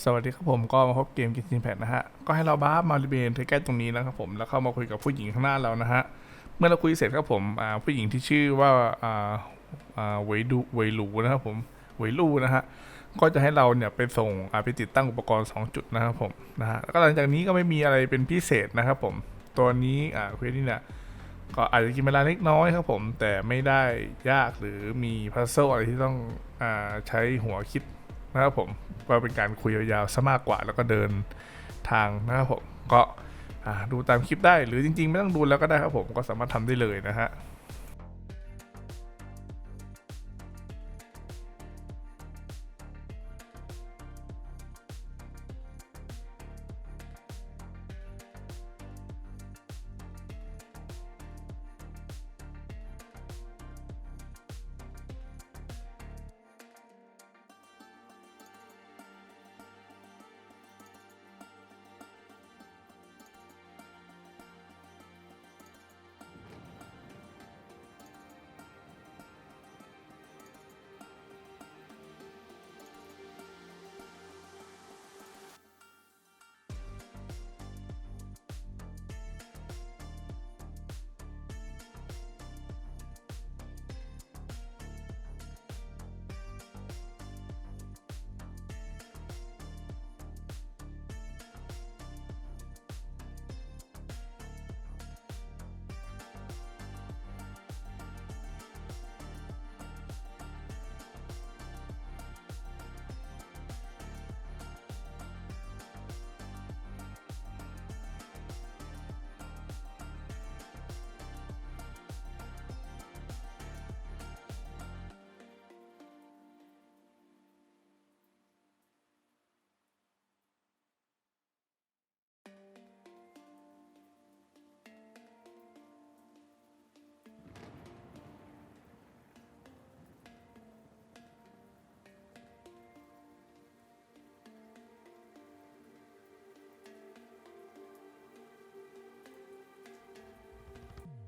สวัสดีครับผมก็มาพบเกมกินซินแพดนะฮะ ก็ให้เราบ้ามาริเบนใกล้ตรงนี้นะครับผมแล้วเข้ามาคุยกับผู้หญิงข้างหน้าเรานะฮะ เมื่อเราคุยเสร็จครับผมผู้หญิงที่ชื่อว่าอ่าอ่าเวยดูเวยหลูนะครับผมเวยลูนะฮะก็จะให้เราเนี่ยไปส่งไปติดตั้งอุปกรณ์ 2 จุดนะครับผมนะฮะแล้วก็หลังจากนี้ก็ไม่มีอะไรเป็นพิเศษนะครับผมตัวนี้อ่าเควสนี่เนี่ยก็อาจจะกินเวลาเล็กน้อยครับผม แต่ไม่ได้ยากหรือมีพัซเซิลอะไรที่ต้องอ่าใช้หัวคิด นะครับผมก็เป็นการคุยยาวๆซะมากกว่า แล้วก็เดินทางนะครับผมก็ดูตามคลิปได้หรือจริงๆ ไม่ต้องดูแล้วก็ได้ครับผมก็สามารถทำได้เลยนะฮะ